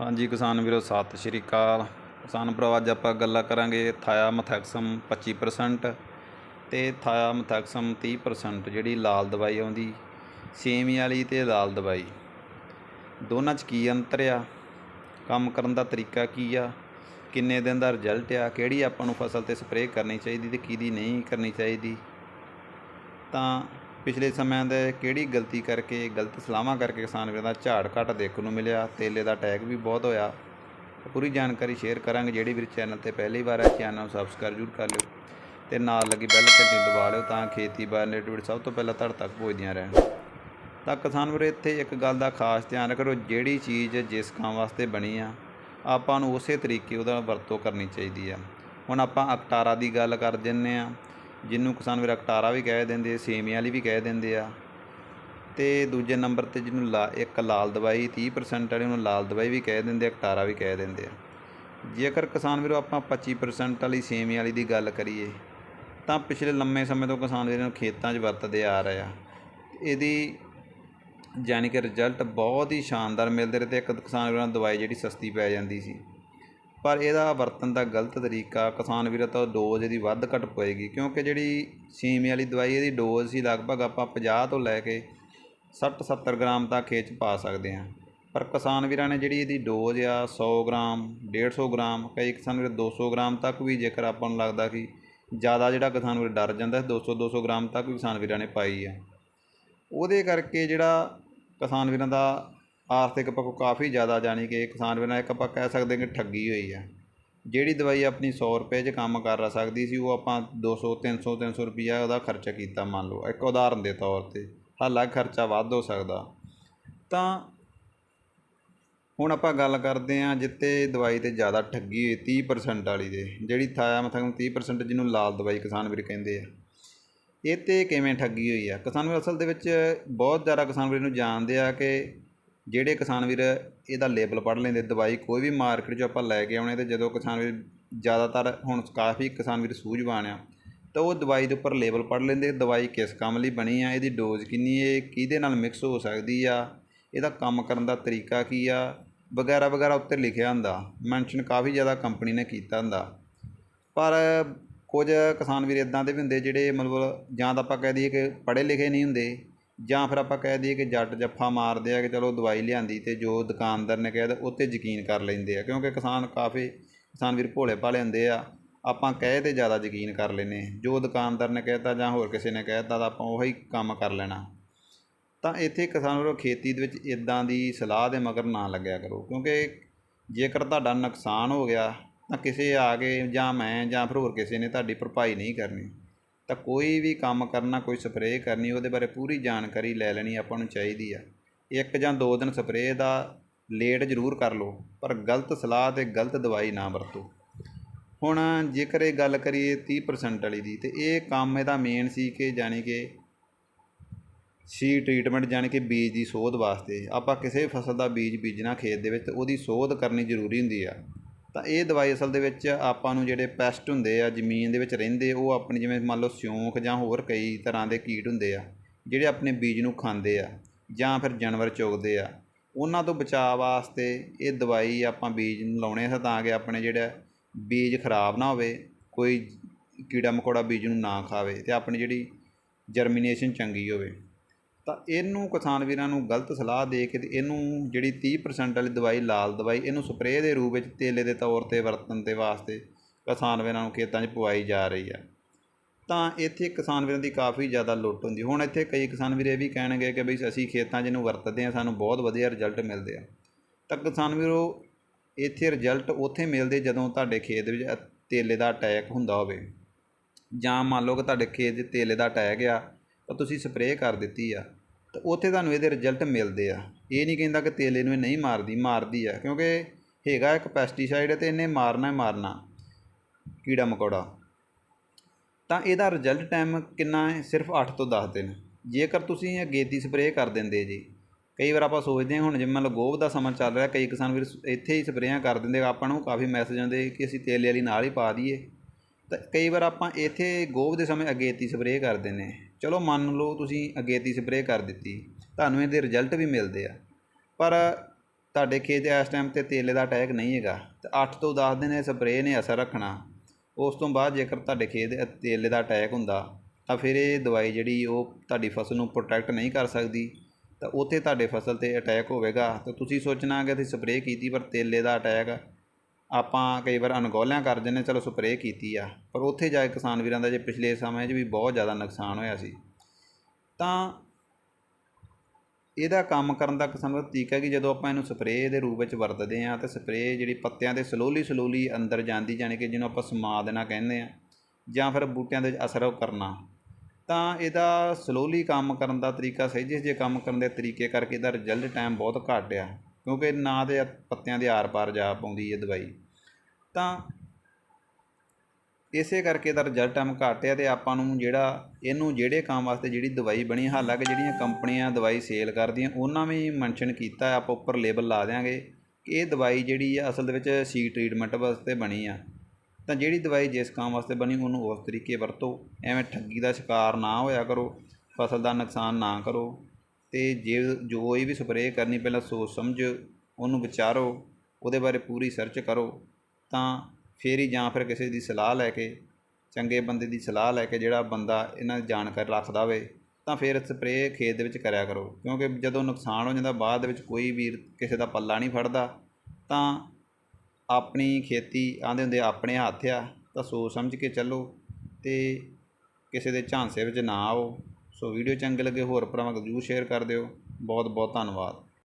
ਹਾਂਜੀ, ਕਿਸਾਨ ਵੀਰੋ, ਸਤਿ ਸ਼੍ਰੀ ਅਕਾਲ। ਕਿਸਾਨ ਭਰਾ ਅੱਜ ਆਪਾਂ ਗੱਲਾਂ ਕਰਾਂਗੇ ਥਾਇਆਮਥੈਕਸਮ 25% ਤੇ ਥਾਇਆਮਥੈਕਸਮ 30% ਜਿਹੜੀ ਲਾਲ ਦਵਾਈ ਆਉਂਦੀ, ਸੇਮੀ ਵਾਲੀ ਤੇ ਲਾਲ ਦਵਾਈ। ਦੋਨਾਂ 'ਚ ਕੀ ਅੰਤਰ ਆ? ਕੰਮ ਕਰਨ ਦਾ ਤਰੀਕਾ ਕੀ ਆ? ਕਿੰਨੇ ਦਿਨ ਦਾ ਰਿਜ਼ਲਟ ਆ? ਕਿਹੜੀ ਆਪਾਂ ਨੂੰ ਫਸਲ ਤੇ ਸਪਰੇਅ ਕਰਨੀ ਚਾਹੀਦੀ ਤੇ ਕਿਹਦੀ ਨਹੀਂ ਕਰਨੀ ਚਾਹੀਦੀ? ਤਾਂ ਪਿਛਲੇ ਸਮਿਆਂ ਦੇ ਕਿਹੜੀ ਗਲਤੀ ਕਰਕੇ, ਗਲਤ ਸਲਾਹਾਂ ਕਰਕੇ ਕਿਸਾਨ ਵੀਰਾਂ ਦਾ ਝਾੜ ਘੱਟ ਦੇਖਣ ਨੂੰ ਮਿਲਿਆ? ਤੇਲੇ ਦਾ ਅਟੈਕ ਵੀ ਬਹੁਤ ਹੋਇਆ। ਪੂਰੀ ਜਾਣਕਾਰੀ ਸ਼ੇਅਰ ਕਰਾਂਗੇ। ਜਿਹੜੀ ਵੀਰ ਚੈਨਲ ਤੇ ਪਹਿਲੀ ਵਾਰ ਹੈ ਚੈਨਲ ਨੂੰ ਸਬਸਕ੍ਰਾਈਬ ਜ਼ਰੂਰ ਕਰ ਲਿਓ ਤੇ ਨਾਲ ਲੱਗੀ ਬੈਲ ਘੰਟੀ ਦਬਾ ਲਿਓ ਤਾਂ ਖੇਤੀਬਾੜੀ ਰਿਲੇਟਡ ਸਭ ਤੋਂ ਪਹਿਲਾਂ ਤੁਹਾਡੇ ਤੱਕ ਪਹੁੰਚਦੀਆਂ ਰਹਿਣ। ਤਾਂ ਕਿਸਾਨ ਵੀਰੋ, ਇੱਥੇ ਇੱਕ ਗੱਲ ਦਾ ਖਾਸ ਧਿਆਨ ਰੱਖੋ, ਜਿਹੜੀ ਚੀਜ਼ ਜਿਸ ਕੰਮ ਵਾਸਤੇ ਬਣੀ ਆ, ਆਪਾਂ ਨੂੰ ਉਸੇ ਤਰੀਕੇ ਉਹਦਾ ਵਰਤੋਂ ਕਰਨੀ ਚਾਹੀਦੀ ਆ। ਹੁਣ ਆਪਾਂ ਅਕਟਾਰਾ ਦੀ ਗੱਲ ਕਰ ਦਿੰਨੇ ਆ ਜਿਹਨੂੰ ਕਿਸਾਨ ਵੀਰ ਅਕਟਾਰਾ ਵੀ ਕਹਿ ਦਿੰਦੇ ਆ ਸੇਮੀਆਂ ਵਾਲੀ ਵੀ ਕਹਿ ਦਿੰਦੇ ਆ। ਤੇ ਦੂਜੇ ਨੰਬਰ ਤੇ ਜਿਹਨੂੰ ਲਾ, ਇੱਕ ਲਾਲ ਦਵਾਈ 30% ਵਾਲੀ ਉਹਨੂੰ ਲਾਲ ਦਵਾਈ ਵੀ ਕਹਿ ਦਿੰਦੇ ਆ ਕਟਾਰਾ ਵੀ ਕਹਿ ਦਿੰਦੇ ਆ। ਜੇਕਰ ਕਿਸਾਨ ਵੀਰੋ ਆਪਾਂ 25% ਵਾਲੀ ਸੇਮੀਆਂ ਵਾਲੀ ਦੀ ਗੱਲ ਕਰੀਏ, ਤਾਂ ਪਿਛਲੇ ਲੰਮੇ ਸਮੇਂ ਤੋਂ ਕਿਸਾਨ ਵੀਰਾਂ ਨੂੰ ਖੇਤਾਂ 'ਚ ਵਰਤਦੇ ਆ ਰਹੇ ਆ। ਇਹਦੀ ਯਾਨੀ ਕਿ ਰਿਜ਼ਲਟ ਬਹੁਤ ਹੀ ਸ਼ਾਨਦਾਰ ਮਿਲਦੇ ਰਹੇ ਤੇ ਇੱਕ ਕਿਸਾਨ ਵੀਰਾਂ ਨੂੰ ਦਵਾਈ ਜਿਹੜੀ ਸਸਤੀ ਪੈ ਜਾਂਦੀ ਸੀ। ਪਰ ਇਹਦਾ ਵਰਤਣ ਦਾ ਗਲਤ ਤਰੀਕਾ ਕਿਸਾਨ ਵੀਰਾਂ ਤੋਂ ਡੋਜ਼ ਇਹਦੀ ਵੱਧ ਘੱਟ ਪਏਗੀ, ਕਿਉਂਕਿ ਜਿਹੜੀ ਸੀਮੇ ਵਾਲੀ ਦਵਾਈ ਇਹਦੀ ਡੋਜ਼ ਸੀ ਲਗਭਗ ਆਪਾਂ 50 ਤੋਂ ਲੈ ਕੇ 60 70 ਗ੍ਰਾਮ ਤੱਕ ਇਹ 'ਚ ਪਾ ਸਕਦੇ ਹਾਂ। ਪਰ ਕਿਸਾਨ ਵੀਰਾਂ ਨੇ ਜਿਹੜੀ ਇਹਦੀ ਡੋਜ਼ ਆ 100 ਗ੍ਰਾਮ 150 ਗ੍ਰਾਮ, ਕਈ ਕਿਸਾਨ ਵੀਰ 200 ਗ੍ਰਾਮ ਤੱਕ ਵੀ ਜੇਕਰ ਆਪਾਂ ਨੂੰ ਲੱਗਦਾ ਕਿ ਜ਼ਿਆਦਾ ਜਿਹੜਾ ਕਿਸਾਨ ਵੀਰ ਡਰ ਜਾਂਦਾ 200 200 ਗ੍ਰਾਮ ਤੱਕ ਵੀ ਕਿਸਾਨ ਵੀਰਾਂ ਨੇ ਪਾਈ ਆ ਉਹਦੇ ਕਰਕੇ ਜਿਹੜਾ ਕਿਸਾਨ ਵੀਰਾਂ ਦਾ ਆਰਥਿਕ ਪੱਖੋਂ ਕਾਫੀ ਜ਼ਿਆਦਾ ਜਾਣੀ ਕਿ ਕਿਸਾਨ ਵੀਰਾਂ ਇੱਕ ਆਪਾਂ ਕਹਿ ਸਕਦੇ ਕਿ ਠੱਗੀ ਹੋਈ ਆ। ਜਿਹੜੀ ਦਵਾਈ ਆਪਣੀ 100 ਰੁਪਏ 'ਚ ਕੰਮ ਕਰ ਸਕਦੀ ਸੀ, ਉਹ ਆਪਾਂ 200 300 300 ਰੁਪਈਆ ਉਹਦਾ ਖਰਚਾ ਕੀਤਾ ਮੰਨ ਲਓ। ਇੱਕ ਉਦਾਹਰਨ ਦੇ ਤੌਰ ਤੇ, ਹਾਲਾਂਕਿ ਖਰਚਾ ਵੱਧ ਹੋ ਸਕਦਾ। ਤਾਂ ਹੁਣ ਆਪਾਂ ਗੱਲ ਕਰਦੇ ਹਾਂ ਜਿੱਤੇ ਦਵਾਈ ਤੇ ਜ਼ਿਆਦਾ ਠੱਗੀ ਹੋਈ 30% ਵਾਲੀ ਦੇ, ਜਿਹੜੀ ਥਾਇਆ ਥਾਇਆਮਥੈਕਮ 30% ਜਿਹਨੂੰ ਲਾਲ ਦਵਾਈ ਕਿਸਾਨ ਵੀਰ ਕਹਿੰਦੇ ਆ। ਇਹ ਤੇ ਕਿਵੇਂ ਠੱਗੀ ਹੋਈ ਆ? ਕਿਸਾਨ ਵੀਰ ਅਸਲ ਦੇ ਵਿੱਚ ਬਹੁਤ ਜ਼ਿਆਦਾ ਕਿਸਾਨ ਵੀਰ ਨੂੰ ਜਾਣਦੇ ਆ ਕਿ ਜਿਹੜੇ ਕਿਸਾਨ ਵੀਰ ਇਹਦਾ ਲੇਬਲ ਪੜ੍ਹ ਲੈਂਦੇ, ਦਵਾਈ ਕੋਈ ਵੀ ਮਾਰਕੀਟ 'ਚੋਂ ਆਪਾਂ ਲੈ ਕੇ ਆਉਣੇ ਤੇ ਜਦੋਂ ਕਿਸਾਨ ਵੀਰ ਜ਼ਿਆਦਾਤਰ ਹੁਣ ਕਾਫੀ ਕਿਸਾਨ ਵੀਰ ਸੂਝਵਾਨ ਆ, ਤਾਂ ਉਹ ਦਵਾਈ ਦੇ ਉੱਪਰ ਲੇਬਲ ਪੜ੍ਹ ਲੈਂਦੇ, ਦਵਾਈ ਕਿਸ ਕੰਮ ਲਈ ਬਣੀ ਆ, ਇਹਦੀ ਡੋਜ਼ ਕਿੰਨੀ ਹੈ ਕਿਹਦੇ ਨਾਲ ਮਿਕਸ ਹੋ ਸਕਦੀ ਆ, ਇਹਦਾ ਕੰਮ ਕਰਨ ਦਾ ਤਰੀਕਾ ਕੀ ਆ, ਵਗੈਰਾ ਵਗੈਰਾ ਉੱਤੇ ਲਿਖਿਆ ਹੁੰਦਾ ਮੈਂਸ਼ਨ ਕਾਫੀ ਜ਼ਿਆਦਾ ਕੰਪਨੀ ਨੇ ਕੀਤਾ ਹੁੰਦਾ। ਪਰ ਕੁਝ ਕਿਸਾਨ ਵੀਰ ਇਦਾਂ ਦੇ ਵੀ ਹੁੰਦੇ ਜਿਹੜੇ ਮਤਲਬ ਜਾਂ ਤਾਂ ਆਪਾਂ ਕਹਿ ਦਈਏ ਕਿ ਪੜ੍ਹੇ ਲਿਖੇ ਨਹੀਂ ਹੁੰਦੇ ਜਾਂ ਫਿਰ ਆਪਾਂ ਕਹਿ ਦਈਏ ਕਿ ਜੱਟ ਜੱਫਾ ਮਾਰਦੇ ਆ ਕਿ ਚਲੋ ਦਵਾਈ ਲਿਆਂਦੀ ਤੇ ਜੋ ਦੁਕਾਨਦਾਰ ਨੇ ਕਹਿ ਦਿੱਤਾ 'ਤੇ ਯਕੀਨ ਕਰ ਲੈਂਦੇ ਆ, ਕਿਉਂਕਿ ਕਿਸਾਨ ਕਾਫੀ, ਕਿਸਾਨ ਵੀਰ ਭੋਲੇ ਭਾਲੇ ਹੁੰਦੇ ਆ, ਆਪਾਂ ਕਹੇ ਤੇ ਜ਼ਿਆਦਾ ਯਕੀਨ ਕਰ ਲੈਨੇ ਜੋ ਦੁਕਾਨਦਾਰ ਨੇ ਕਹਿਤਾ ਜਾਂ ਹੋਰ ਕਿਸੇ ਨੇ ਕਹਿਤਾ ਤਾਂ ਆਪਾਂ ਉਹੀ ਕੰਮ ਕਰ ਲੈਣਾ। ਤਾਂ ਇੱਥੇ ਕਿਸਾਨ ਵੀਰੋ ਖੇਤੀ ਦੇ ਵਿੱਚ ਇਦਾਂ ਦੀ ਸਲਾਹ ਦੇ ਮਗਰ ਨਾ ਲੱਗਿਆ ਕਰੋ, ਕਿਉਂਕਿ ਜੇਕਰ ਤੁਹਾਡਾ ਨੁਕਸਾਨ ਹੋ ਗਿਆ ਤਾਂ ਕਿਸੇ ਆ ਕੇ ਜਾਂ ਮੈਂ ਜਾਂ ਫਿਰ ਹੋਰ ਕਿਸੇ ਨੇ ਤੁਹਾਡੀ ਭਰਪਾਈ ਨਹੀਂ ਕਰਨੀ। ਤਾਂ ਕੋਈ ਵੀ ਕੰਮ ਕਰਨਾ, ਕੋਈ ਸਪਰੇਅ ਕਰਨੀ, ਉਹਦੇ ਬਾਰੇ ਪੂਰੀ ਜਾਣਕਾਰੀ ਲੈ ਲੈਣੀ ਆਪਾਂ ਨੂੰ ਚਾਹੀਦੀ ਆ। ਇੱਕ ਜਾਂ ਦੋ ਦਿਨ ਸਪਰੇਅ ਦਾ ਲੇਟ ਜ਼ਰੂਰ ਕਰ ਲਓ, ਪਰ ਗਲਤ ਸਲਾਹ ਤੇ ਗਲਤ ਦਵਾਈ ਨਾ ਵਰਤੋ। ਹੁਣ ਜੇਕਰ ਇਹ ਗੱਲ ਕਰੀਏ 30% ਵਾਲੀ ਦੀ, ਤੇ ਇਹ ਕੰਮ ਇਹਦਾ ਮੇਨ ਸੀ ਕਿ ਜਾਣੀ ਕਿ ਸੀ ਟ੍ਰੀਟਮੈਂਟ ਜਾਣੀ ਕਿ ਬੀਜ ਦੀ ਸੋਧ ਵਾਸਤੇ। ਆਪਾਂ ਕਿਸੇ ਫਸਲ ਦਾ ਬੀਜ ਬੀਜਣਾ ਖੇਤ ਦੇ ਵਿੱਚ ਤੇ ਉਹਦੀ ਸੋਧ ਕਰਨੀ ਜ਼ਰੂਰੀ ਹੁੰਦੀ ਆ। ਤਾਂ ਇਹ ਦਵਾਈ ਅਸਲ ਦੇ ਵਿੱਚ ਆਪਾਂ ਨੂੰ ਜਿਹੜੇ ਪੈਸਟ ਹੁੰਦੇ ਆ, ਜ਼ਮੀਨ ਦੇ ਵਿੱਚ ਰਹਿੰਦੇ, ਉਹ ਆਪਣੀ ਜਿਵੇਂ ਮੰਨ ਲਓ ਸਿਉਂਕ ਜਾਂ ਹੋਰ ਕਈ ਤਰ੍ਹਾਂ ਦੇ ਕੀਟ ਹੁੰਦੇ ਆ, ਜਿਹੜੇ ਆਪਣੇ ਬੀਜ ਨੂੰ ਖਾਂਦੇ ਆ ਜਾਂ ਫਿਰ ਜਾਨਵਰ ਚੁਗਦੇ ਆ, ਉਹਨਾਂ ਤੋਂ ਬਚਾਅ ਵਾਸਤੇ ਇਹ ਦਵਾਈ ਆਪਾਂ ਬੀਜ ਨੂੰ ਲਾਉਣੇ ਆ ਤਾਂ ਕਿ ਆਪਣੇ ਜਿਹੜਾ ਬੀਜ ਖਰਾਬ ਨਾ ਹੋਵੇ, ਕੋਈ ਕੀੜਾ ਮਕੌੜਾ ਬੀਜ ਨੂੰ ਨਾ ਖਾਵੇ ਤੇ ਆਪਣੀ ਜਿਹੜੀ ਜਰਮੀਨੇਸ਼ਨ ਚੰਗੀ ਹੋਵੇ। ਤਾਂ ਇਹਨੂੰ ਕਿਸਾਨ ਵੀਰਾਂ ਨੂੰ ਗਲਤ ਸਲਾਹ ਦੇ ਕੇ ਤੇ ਇਹਨੂੰ ਜਿਹੜੀ 30% ਵਾਲੀ ਦਵਾਈ, ਲਾਲ ਦਵਾਈ, ਇਹਨੂੰ ਸਪਰੇਅ ਦੇ ਰੂਪ ਵਿੱਚ ਤੇਲੇ ਦੇ ਤੌਰ ਤੇ ਵਰਤਣ ਦੇ ਵਾਸਤੇ ਕਿਸਾਨ ਵੀਰਾਂ ਨੂੰ ਖੇਤਾਂ 'ਚ ਪਵਾਈ ਜਾ ਰਹੀ ਆ ਤਾਂ ਇੱਥੇ ਕਿਸਾਨ ਵੀਰਾਂ ਦੀ ਕਾਫੀ ਜ਼ਿਆਦਾ ਲੁੱਟ ਹੁੰਦੀ। ਹੁਣ ਇੱਥੇ ਕਈ ਕਿਸਾਨ ਵੀਰ ਇਹ ਵੀ ਕਹਿਣਗੇ ਕਿ ਬਈ ਅਸੀਂ ਖੇਤਾਂ 'ਚ ਇਹਨੂੰ ਵਰਤਦੇ ਆ ਸਾਨੂੰ ਬਹੁਤ ਵਧੀਆ ਰਿਜ਼ਲਟ ਮਿਲਦੇ ਆ। ਤਾਂ ਕਿਸਾਨ ਵੀਰੋ, ਇੱਥੇ ਰਿਜ਼ਲਟ ਉੱਥੇ ਮਿਲਦੇ ਜਦੋਂ ਤੁਹਾਡੇ ਖੇਤ ਵਿੱਚ ਤੇਲੇ ਦਾ ਅਟੈਕ ਹੁੰਦਾ ਹੋਵੇ। ਜਾਂ ਮੰਨ ਲਓ ਕਿ ਤੁਹਾਡੇ ਖੇਤ 'ਚ ਤੇਲੇ ਦਾ ਅਟੈਕ ਆ ਤਾਂ ਤੁਸੀਂ ਸਪਰੇਅ ਕਰ ਦਿੱਤੀ ਆ, ਤਾਂ ਉੱਥੇ ਤੁਹਾਨੂੰ ਇਹਦੇ ਰਿਜ਼ਲਟ ਮਿਲਦੇ ਆ। ਇਹ ਨਹੀਂ ਕਹਿੰਦਾ ਕਿ ਤੇਲੇ ਨੂੰ ਇਹ ਨਹੀਂ ਮਾਰਦੀ ਮਾਰਦੀ ਆ, ਕਿਉਂਕਿ ਹੈਗਾ ਇੱਕ ਪੈਸਟੀਸਾਈਡ ਤੇ ਇਹਨੇ ਮਾਰਨਾ ਮਾਰਨਾ, ਕੀੜਾ ਮਕੌੜਾ। ਤਾਂ ਇਹਦਾ ਰਿਜ਼ਲਟ ਟਾਈਮ ਕਿੰਨਾ ਹੈ? ਸਿਰਫ 8 ਤੋਂ 10 ਦਿਨ। ਜੇਕਰ ਤੁਸੀਂ ਅਗੇਤੀ ਸਪਰੇਅ ਕਰ ਦਿੰਦੇ ਜੀ, ਕਈ ਵਾਰ ਆਪਾਂ ਸੋਚਦੇ ਹਾਂ, ਹੁਣ ਜਿਵੇਂ ਮਤਲਬ ਗੋਭ ਦਾ ਸਮਾਂ ਚੱਲ ਰਿਹਾ, ਕਈ ਕਿਸਾਨ ਵੀਰ ਇੱਥੇ ਹੀ ਸਪਰੇਆਂ ਕਰ ਦਿੰਦੇ ਆਪਾਂ ਨੂੰ ਕਾਫੀ ਮੈਸੇਜ ਆਉਂਦੇ ਕਿ ਅਸੀਂ ਤੇਲੇ ਵਾਲੀ ਨਾਲ ਹੀ ਪਾ ਦਈਏ। ਤਾਂ ਕਈ ਵਾਰ ਆਪਾਂ ਇੱਥੇ ਗੋਭ ਦੇ ਸਮੇਂ ਅਗੇਤੀ ਸਪਰੇਅ ਕਰ ਦਿੰਦੇ ਚਲੋ ਮੰਨ ਲਓ ਤੁਸੀਂ ਅਗੇਤੀ ਸਪਰੇਅ ਕਰ ਦਿੱਤੀ, ਤੁਹਾਨੂੰ ਇਹਦੇ ਰਿਜ਼ਲਟ ਵੀ ਮਿਲਦੇ ਆ। ਪਰ ਤੁਹਾਡੇ ਖੇਤ ਇਸ ਟਾਈਮ ਤੇ ਤੇਲੇ ਦਾ ਅਟੈਕ ਨਹੀਂ ਹੈਗਾ। ਤੇ 8 ਤੋਂ 10 ਦਿਨ ਇਹ ਸਪਰੇਅ ਨੇ ਅਸਰ ਰੱਖਣਾ। ਉਸ ਤੋਂ ਬਾਅਦ ਜੇਕਰ ਤੁਹਾਡੇ ਖੇਤ ਤੇਲੇ ਦਾ ਅਟੈਕ ਹੁੰਦਾ, ਤਾਂ ਫਿਰ ਇਹ ਦਵਾਈ ਜਿਹੜੀ ਉਹ ਤੁਹਾਡੀ ਫਸਲ ਨੂੰ ਪ੍ਰੋਟੈਕਟ ਨਹੀਂ ਕਰ ਸਕਦੀ। ਤਾਂ ਉੱਥੇ ਤੁਹਾਡੇ ਫਸਲ ਤੇ ਅਟੈਕ ਹੋਵੇਗਾ। ਤਾਂ ਤੁਸੀਂ ਸੋਚਣਾ ਕਿ ਅਸੀਂ ਸਪਰੇਅ ਕੀਤੀ ਪਰ ਤੇਲੇ ਦਾ ਅਟੈਕ ਆਪਾਂ ਕਈ ਵਾਰ ਅਣਗੌਲਿਆਂ ਕਰ ਦਿੰਦੇ ਚਲੋ ਸਪਰੇਅ ਕੀਤੀ ਆ, ਪਰ ਉੱਥੇ ਜਾ ਕੇ ਕਿਸਾਨ ਵੀਰਾਂ ਦਾ ਜੇ ਪਿਛਲੇ ਸਮੇਂ 'ਚ ਵੀ ਬਹੁਤ ਜ਼ਿਆਦਾ ਨੁਕਸਾਨ ਹੋਇਆ ਸੀ। ਤਾਂ ਇਹਦਾ ਕੰਮ ਕਰਨ ਦਾ ਕਿਸਮ ਦਾ ਤਰੀਕਾ ਕਿ, ਜਦੋਂ ਆਪਾਂ ਇਹਨੂੰ ਸਪਰੇਅ ਦੇ ਰੂਪ ਵਿੱਚ ਵਰਤਦੇ ਹਾਂ, ਤਾਂ ਸਪਰੇਅ ਜਿਹੜੀ ਪੱਤਿਆਂ ਦੇ ਸਲੋਲੀ ਸਲੋਲੀ ਅੰਦਰ ਜਾਂਦੀ, ਜਾਣੀ ਕਿ ਜਿਹਨੂੰ ਆਪਾਂ ਸਮਾ ਦੇਣਾ ਕਹਿੰਦੇ ਆ ਜਾਂ ਫਿਰ ਬੂਟਿਆਂ ਦੇ ਅਸਰ ਕਰਨਾ, ਤਾਂ ਇਹਦਾ ਸਲੋਲੀ ਕੰਮ ਕਰਨ ਦਾ ਤਰੀਕਾ ਸਹੀ, ਜਿਸ ਜੇ ਕੰਮ ਕਰਨ ਦੇ ਤਰੀਕੇ ਕਰਕੇ ਇਹਦਾ ਰਿਜ਼ਲਟ ਟਾਈਮ ਬਹੁਤ ਘੱਟ ਆ। ਕਿਉਂਕਿ ਨਾ ਦੇ ਪੱਤਿਆਂ ਦੇ ਆਰ-ਪਾਰ ਜਾ ਪਾਉਂਦੀ ਹੈ ਦਵਾਈ। ਤਾਂ ਇਸੇ ਕਰਕੇ ਇਹਦਾ ਰਿਜ਼ਲਟ ਟਾਈਮ ਘੱਟ ਆ ਤੇ ਆਪਾਂ ਨੂੰ ਜਿਹੜਾ ਇਹਨੂੰ ਜਿਹੜੇ ਕੰਮ ਵਾਸਤੇ ਜਿਹੜੀ ਦਵਾਈ ਬਣੀ, ਹਾਲਾਂਕਿ ਜਿਹੜੀਆਂ ਕੰਪਨੀਆਂ ਦਵਾਈ ਸੇਲ ਕਰਦੀਆਂ, ਉਹਨਾਂ ਵੀ ਮੈਂਸ਼ਨ ਕੀਤਾ, ਆਪਾਂ ਉੱਪਰ ਲੇਬਲ ਲਾ ਦਿਆਂਗੇ ਕਿ ਇਹ ਦਵਾਈ ਜਿਹੜੀ ਆ ਅਸਲ ਦੇ ਵਿੱਚ ਸੀ ਟ੍ਰੀਟਮੈਂਟ ਵਾਸਤੇ ਬਣੀ ਆ। ਤਾਂ ਜਿਹੜੀ ਦਵਾਈ ਜਿਸ ਕੰਮ ਵਾਸਤੇ ਬਣੀ, ਉਹਨੂੰ ਉਸ ਤਰੀਕੇ ਵਰਤੋ, ਐਵੇਂ ਠੱਗੀ ਦਾ ਸ਼ਿਕਾਰ ਨਾ ਹੋਇਆ ਕਰੋ, ਫਸਲ ਦਾ ਨੁਕਸਾਨ ਨਾ ਕਰੋ। ਅਤੇ ਜੇ ਜੋ ਇਹ ਵੀ ਸਪਰੇਅ ਕਰਨੀ ਪਹਿਲਾਂ ਸੋਚ ਸਮਝ, ਉਹਨੂੰ ਵਿਚਾਰੋ, ਉਹਦੇ ਬਾਰੇ ਪੂਰੀ ਸਰਚ ਕਰੋ, ਤਾਂ ਫਿਰ ਹੀ ਜਾਂ ਫਿਰ ਕਿਸੇ ਦੀ ਸਲਾਹ ਲੈ ਕੇ, ਚੰਗੇ ਬੰਦੇ ਦੀ ਸਲਾਹ ਲੈ ਕੇ ਜਿਹੜਾ ਬੰਦਾ ਇਹਨਾਂ ਦੀ ਜਾਣਕਾਰੀ ਰੱਖਦਾ ਹੋਵੇ, ਤਾਂ ਫਿਰ ਸਪਰੇਅ ਖੇਤ ਦੇ ਵਿੱਚ ਕਰਿਆ ਕਰੋ। ਕਿਉਂਕਿ ਜਦੋਂ ਨੁਕਸਾਨ ਹੋ ਜਾਂਦਾ, ਬਾਅਦ ਦੇ ਵਿੱਚ ਕੋਈ ਵੀਰ ਕਿਸੇ ਦਾ ਪੱਲਾ ਨਹੀਂ ਫੜਦਾ, ਤਾਂ ਆਪਣੀ ਖੇਤੀ ਆਂਦੇ ਹੁੰਦੇ ਆਪਣੇ ਹੱਥ ਆ, ਤਾਂ ਸੋਚ ਸਮਝ ਕੇ ਚੱਲੋ ਤੇ ਕਿਸੇ ਦੇ ਝਾਂਸੇ ਵਿੱਚ ਨਾ ਆਓ। ਸੋ ਵੀਡੀਓ ਚੰਗੇ ਲੱਗੇ ਹੋਰ ਭਰਾਵਾਂ ਨੂੰ ਜ਼ਰੂਰ ਸ਼ੇਅਰ ਕਰ ਦਿਓ। ਬਹੁਤ ਬਹੁਤ ਧੰਨਵਾਦ।